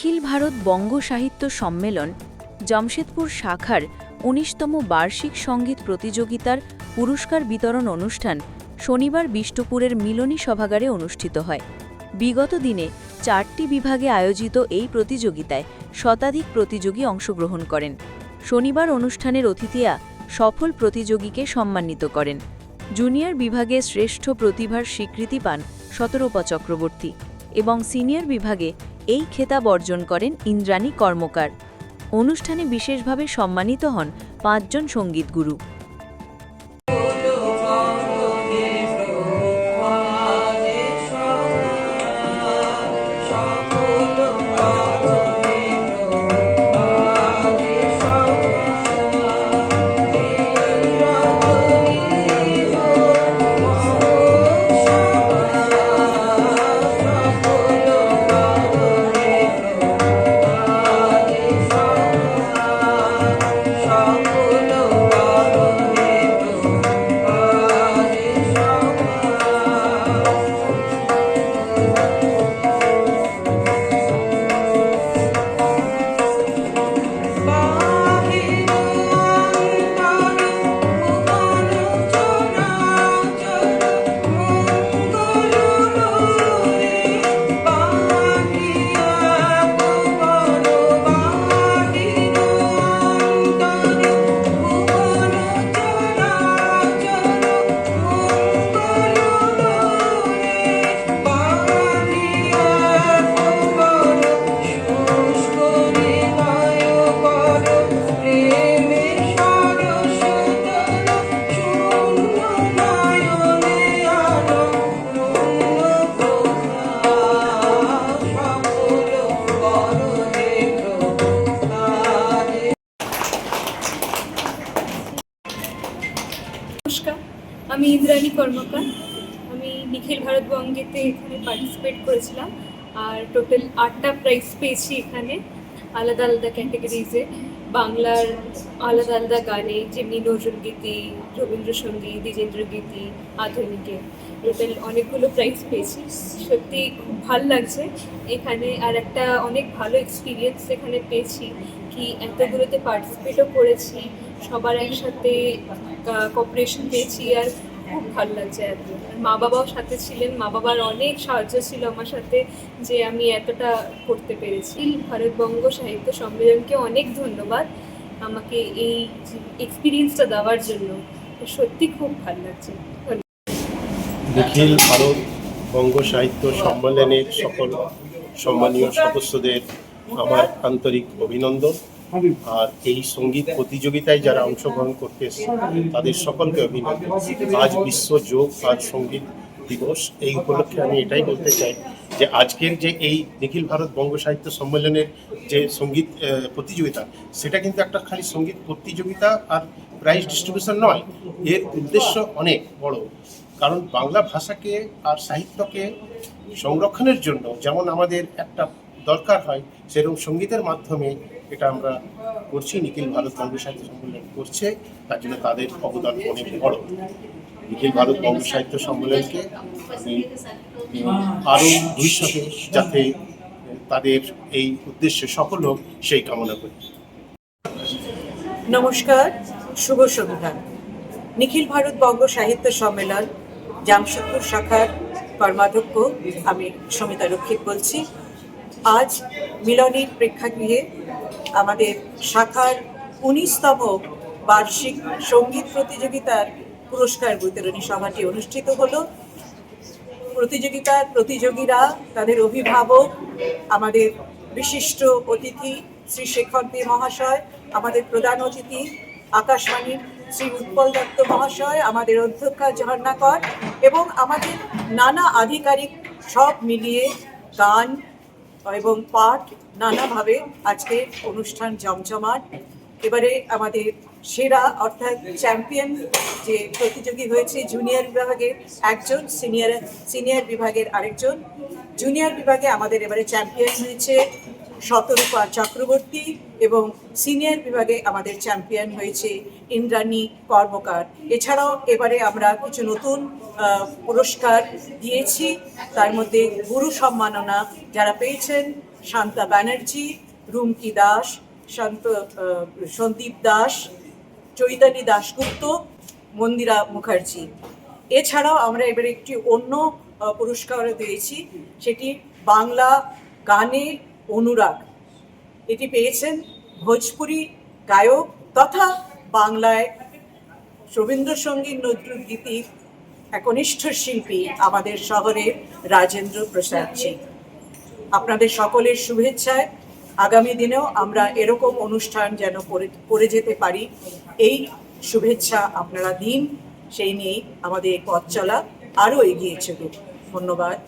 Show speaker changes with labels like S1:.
S1: নিখিল ভারত বঙ্গ সাহিত্য সম্মেলন জামশেদপুর শাখার উনিশতম বার্ষিক সংগীত প্রতিযোগিতার পুরস্কার বিতরণ অনুষ্ঠান শনিবার বিষ্ণুপুরের মিলনী সভাগারে অনুষ্ঠিত হয়। বিগত দিনে চারটি বিভাগে আয়োজিত এই প্রতিযোগিতায় শতাধিক প্রতিযোগী অংশগ্রহণ করেন। শনিবার অনুষ্ঠানের অতিথিয়া সফল প্রতিযোগীকে সম্মানিত করেন। জুনিয়র বিভাগে শ্রেষ্ঠ প্রতিভার স্বীকৃতি পান সতেরোপা চক্রবর্তী এবং সিনিয়র বিভাগে এই খেতাব অর্জন করেন ইন্দ্রাণী কর্মকার। অনুষ্ঠানে বিশেষভাবে সম্মানিত হন পাঁচজন সঙ্গীতগুরু।
S2: আমি ইন্দ্রাণী কর্মকার। আমি নিখিল ভারত বঙ্গেতে এখানে পার্টিসিপেট করেছিলাম। আর টোটাল আটটা প্রাইজ পেয়েছি এখানে, আলাদা আলাদা ক্যাটাগরিজে বাংলার আলাদা আলাদা গানে যেমনি নজরুলগীতি রবীন্দ্রসঙ্গীত দ্বিজেন্দ্র গীতি আধুনিকে। টোটাল অনেকগুলো প্রাইজ পেয়েছি। সত্যি খুব ভালো লাগছে। এখানে আর একটা অনেক ভালো এক্সপিরিয়েন্স এখানে পেয়েছি। কি এতগুলোতে পার্টিসিপেটও করেছি। সবার একসাথে কপারেশন পেয়েছি আর খুব ভালো লাগছে আর মা বাবাও সাথে ছিলেন, মা বাবার অনেক সাহায্য ছিল আমার সাথে যে আমি এতটা করতে পেরেছি। ভারতবঙ্গ সাহিত্য সম্মেলনকে অনেক ধন্যবাদ আমাকে এই এক্সপিরিয়েন্সটা দেওয়ার জন্য। সত্যি খুব ভালো লাগছে।
S3: নিখিল ভারত বঙ্গ সাহিত্য সম্মেলনের সকল সম্মানীয় সদস্যদের আমার আন্তরিক অভিনন্দন। আর এই সংগীত প্রতিযোগিতায় যারা অংশগ্রহণ করতে এসেছে, তাদের সকলকে অভিনন্দন। আজ বিশ্ব যোগ আর সংগীত দিবস। এই উপলক্ষে আমি এটাই বলতে চাই যে আজকের যে এই নিখিল ভারত বঙ্গ সাহিত্য সম্মেলনের যে সংগীত প্রতিযোগিতা, সেটা কিন্তু একটা খালি সংগীত প্রতিযোগিতা আর প্রাইজ ডিস্ট্রিবিউশন নয়। এর উদ্দেশ্য অনেক বড়। কারণ বাংলা ভাষাকে আর সাহিত্যকে সংরক্ষণের জন্য যেমন আমাদের একটা দরকার হয়, সেরকম সঙ্গীতের মাধ্যমে এটা আমরা করছি, নিখিল ভারত বঙ্গ সাহিত্য সম্মেলন করছে, তার জন্য তাদের অবদান অনেক বড়। নিখিল ভারত বঙ্গ সাহিত্য সম্মেলনকে আরও ভবিষ্যতে যাতে তাদের এই উদ্দেশ্যে সফল হোক, সেই কামনা করি।
S4: নমস্কার, শুভ সন্ধ্যা। নিখিল ভারত বঙ্গ সাহিত্য সম্মেলন, জামশেদপুর শাখার কর্মাধ্যক্ষ আমি সমিতা রক্ষিত বলছি। আজ মিলনের প্রেক্ষাগৃহে আমাদের শাখার উনিশতম বার্ষিক সংগীত প্রতিযোগিতার পুরস্কার বিতরণী সভাটি অনুষ্ঠিত হলো। প্রতিযোগিতার প্রতিযোগীরা তাদের অভিভাবক, আমাদের বিশিষ্ট অতিথি শ্রী শেখর দে মহাশয়, আমাদের প্রধান অতিথি আকাশবাণীর শ্রী উৎপল দত্ত মহাশয়, আমাদের অধ্যক্ষা ঝর্ণাকর এবং আমাদের নানা আধিকারিক সব মিলিয়ে গান এবং পাঠ নানাভাবে আজকে অনুষ্ঠান জমজমাট। এবারে আমাদের সেরা অর্থাৎ চ্যাম্পিয়ন যে প্রতিযোগী হয়েছে জুনিয়র বিভাগের একজন, সিনিয়র সিনিয়র বিভাগের আরেকজন। জুনিয়র বিভাগে আমাদের এবারে চ্যাম্পিয়ন হয়েছে শতরূপা চক্রবর্তী এবং সিনিয়র বিভাগে আমাদের চ্যাম্পিয়ন হয়েছে ইন্দ্রাণী কর্মকার। এছাড়াও এবারে আমরা কিছু নতুন পুরস্কার দিয়েছি। তার মধ্যে গুরু সম্মাননা যারা পেয়েছেন শান্তা ব্যানার্জি রুমকি দাস শান্ত সন্দীপ দাস চৈতালি দাশগুপ্ত মন্দিরা মুখার্জি। এছাড়াও আমরা এবার একটি অন্য আহ, পুরস্কারও দিয়েছি সেটি বাংলা গানের অনুরাগ। এটি পেয়েছেন ভোজপুরি গায়ক তথা বাংলায় রবীন্দ্রসঙ্গীত নজরুল গীতির একনিষ্ঠ শিল্পী আমাদের শহরের রাজেন্দ্র প্রসাদ জি। আপনাদের সকলের শুভেচ্ছায় আগামী দিনেও আমরা এরকম অনুষ্ঠান যেন করে যেতে পারি, এই শুভেচ্ছা আপনারা দিন, সেই নিয়েই আমাদের পথ চলা আরও এগিয়ে চলুক। ধন্যবাদ।